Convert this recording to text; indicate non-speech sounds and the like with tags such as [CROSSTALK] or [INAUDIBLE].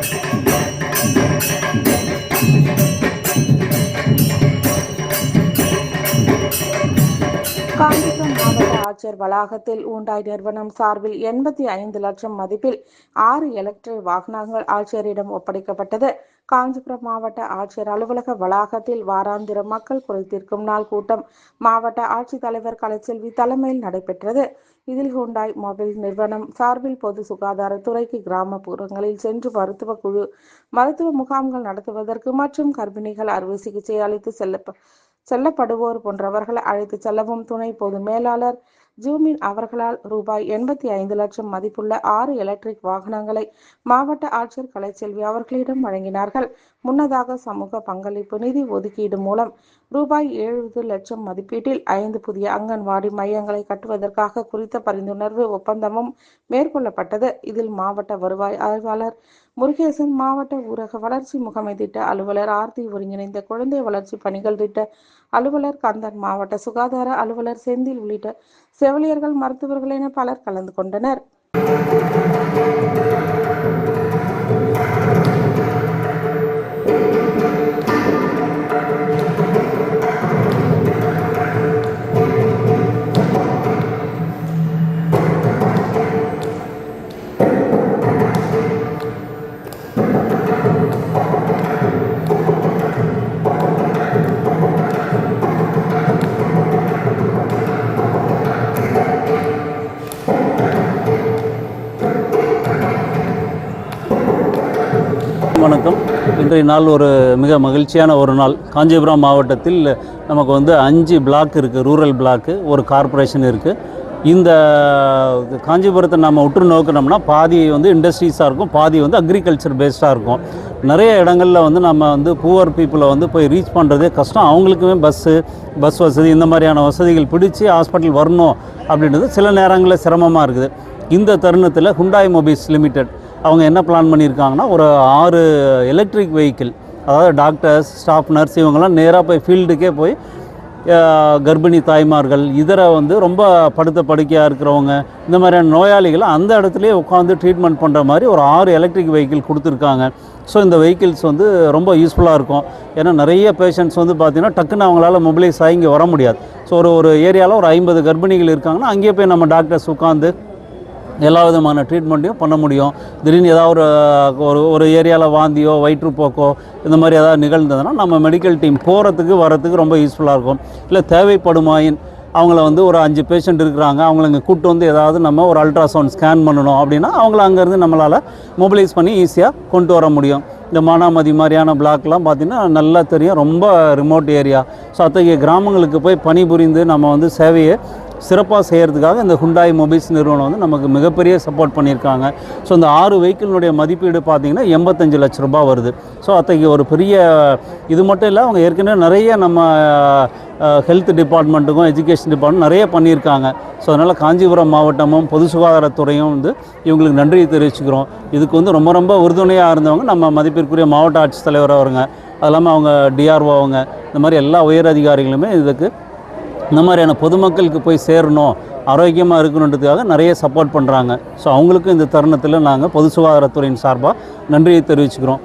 Thank [LAUGHS] you. Kanchipuram மாவட்ட ஆட்சியர் வளாகத்தில் ஊண்டாய் நிறுவனம் சார்பில் எண்பத்தி ஐந்து லட்சம் மதிப்பில் ஆறு எலக்ட்ரிக் வாகனங்கள் ஆட்சியரிடம் ஒப்படைக்கப்பட்டது. காஞ்சிபுரம் மாவட்ட ஆட்சியர் அலுவலக வளாகத்தில் வாராந்திர மக்கள் குறைதீர்க்கும் நாள் கூட்டம் மாவட்ட ஆட்சித்தலைவர் கலைச்செல்வி தலைமையில் நடைபெற்றது. இதில் ஹூண்டாய் மொபைல் நிறுவனம் சார்பில் பொது சுகாதாரத்துறைக்கு கிராமப்புறங்களில் சென்று மருத்துவ குழு மருத்துவ முகாம்கள் நடத்துவதற்கு மற்றும் கர்ப்பிணிகள் அறுவை சிகிச்சை அளித்து செல்ல செல்லப்படுவோர் போன்றவர்களை அழைத்து செல்லவும் துணை பொது மேலாளர் ஜூமின் அவர்களால் ரூபாய் எண்பத்தி ஐந்து லட்சம் மதிப்புள்ள ஆறு எலக்ட்ரிக் வாகனங்களை மாவட்ட ஆட்சியர் கலைச்செல்வி அவர்களிடம் வழங்கினார்கள். முன்னதாக சமூக பங்களிப்பு நிதி ஒதுக்கீடு மூலம் ரூபாய் எழுபது லட்சம் மதிப்பீட்டில் ஐந்து புதிய அங்கன்வாடி மையங்களை கட்டுவதற்காக குறித்த பரிந்துணர்வு ஒப்பந்தமும் மேற்கொள்ளப்பட்டது. இதில் மாவட்ட வருவாய் ஆய்வாளர் முருகேசன் மாவட்ட ஊரக வளர்ச்சி முகமை திட்ட அலுவலர் ஆர்த்தி ஒருங்கிணைந்த குழந்தை வளர்ச்சி பணிகள் திட்ட அலுவலர் கந்தன் மாவட்ட சுகாதார அலுவலர் செந்தில் உள்ளிட்ட செவிலியர்கள் மருத்துவர்கள் என பலர் கலந்து கொண்டனர். வணக்கம். இன்றைய நாள் ஒரு மிக மகிழ்ச்சியான ஒரு நாள். காஞ்சிபுரம் மாவட்டத்தில் நமக்கு வந்து அஞ்சு பிளாக் இருக்குது ரூரல் பிளாக்கு ஒரு கார்ப்பரேஷன் இருக்குது இந்த காஞ்சிபுரத்தை நம்ம உற்று நோக்கினோம்னா பாதி வந்து இண்டஸ்ட்ரீஸாக இருக்கும் பாதி வந்து அக்ரிகல்ச்சர் பேஸ்டாக இருக்கும். நிறைய இடங்களில் வந்து நம்ம வந்து புவர் பீப்புளை வந்து போய் ரீச் பண்ணுறதே கஷ்டம். அவங்களுக்குமே பஸ்ஸு பஸ் வசதி இந்த மாதிரியான வசதிகள் பிடிச்சி ஹாஸ்பிட்டல் வரணும் அப்படின்றது சில நேரங்களில் சிரமமாக இருக்குது. இந்த தருணத்தில் ஹுண்டாய் மொபைல்ஸ் லிமிடெட் அவங்க என்ன பிளான் பண்ணியிருக்காங்கன்னா ஒரு ஆறு எலக்ட்ரிக் வெஹிக்கிள் அதாவது டாக்டர்ஸ் ஸ்டாஃப் நர்ஸ் இவங்கெல்லாம் நேராக போய் ஃபீல்டுக்கே போய் கர்ப்பிணி தாய்மார்கள் இதர வந்து ரொம்ப படுத்த படுக்கையாக இருக்கிறவங்க இந்த மாதிரியான நோயாளிகளை அந்த இடத்துலையே உட்காந்து ட்ரீட்மெண்ட் பண்ணுற மாதிரி ஒரு ஆறு எலக்ட்ரிக் வெஹிக்கிள் கொடுத்துருக்காங்க. ஸோ இந்த வெஹிக்கிள்ஸ் வந்து ரொம்ப யூஸ்ஃபுல்லாக இருக்கும். ஏன்னா நிறைய பேஷண்ட்ஸ் வந்து பார்த்திங்கன்னா டக்குன்னு அவங்களால மொபிலைஸ் ஆகி இங்கே வர முடியாது. ஸோ ஒரு ஒரு ஏரியாவில் ஒரு ஐம்பது கர்ப்பிணிகள் இருக்காங்கன்னா அங்கேயே போய் நம்ம டாக்டர்ஸ் உட்காந்து எல்லா விதமான ட்ரீட்மெண்ட்டையும் பண்ண முடியும். திடீர்னு ஏதாவது ஒரு ஒரு ஒரு ஏரியாவில் வாந்தியோ வயிற்றுப்போக்கோ இந்த மாதிரி ஏதாவது நிகழ்ந்ததுன்னா நம்ம மெடிக்கல் டீம் போகிறதுக்கு வரத்துக்கு ரொம்ப யூஸ்ஃபுல்லாக இருக்கும். இல்லை தேவைப்படுமாயின் அவங்கள வந்து ஒரு அஞ்சு பேஷண்ட் இருக்கிறாங்க அவங்கள இங்கே கூட்டு வந்து ஏதாவது நம்ம ஒரு அல்ட்ராசவுண்ட் ஸ்கேன் பண்ணணும் அப்படின்னா அவங்கள அங்கேருந்து நம்மளால் மொபிலைஸ் பண்ணி ஈஸியாக கொண்டு வர முடியும். இந்த மானாமதி மாதிரியான பிளாக்லாம் பார்த்திங்கன்னா நல்லா தெரியும். ரொம்ப ரிமோட் ஏரியா ஸோ அத்தகைய கிராமங்களுக்கு போய் பணிபுரிந்து நம்ம வந்து சேவையை சிறப்பாக செய்கிறதுக்காக இந்த ஹுண்டாய் மொபைல்ஸ் நிறுவனம் வந்து நமக்கு மிகப்பெரிய சப்போர்ட் பண்ணியிருக்காங்க. ஸோ இந்த ஆறு வெஹிக்கிளினுடைய மதிப்பீடு பார்த்திங்கன்னா எண்பத்தஞ்சு லட்ச ரூபாய் வருது. ஸோ அத்தகைய ஒரு பெரிய இது மட்டும் இல்லை அவங்க ஏற்கனவே நிறைய நம்ம ஹெல்த் டிபார்ட்மெண்ட்டுக்கும் எஜுகேஷன் டிபார்ட்மெண்ட் நிறைய பண்ணியிருக்காங்க. ஸோ அதனால் காஞ்சிபுரம் மாவட்டமும் பொது சுகாதாரத்துறையும் வந்து இவங்களுக்கு நன்றியை தெரிவிச்சுக்கிறோம். இதுக்கு வந்து ரொம்ப ரொம்ப உறுதுணையாக இருந்தவங்க நம்ம மதிப்பிற்குரிய மாவட்ட ஆட்சித்தலைவர் அவருங்க. அது இல்லாமல் அவங்க டிஆர்ஓ அவங்க இந்த மாதிரி எல்லா உயர் அதிகாரிகளுமே இதுக்கு இந்த மாதிரியான பொதுமக்களுக்கு போய் சேரணும் ஆரோக்கியமாக இருக்கணுன்றதுக்காக நிறைய சப்போர்ட் பண்ணுறாங்க ஸோ அவங்களுக்கும் இந்த தருணத்தில் நாங்கள் பொது சுகாதாரத்துறையின் சார்பாக நன்றியை தெரிவிச்சுக்கிறோம்.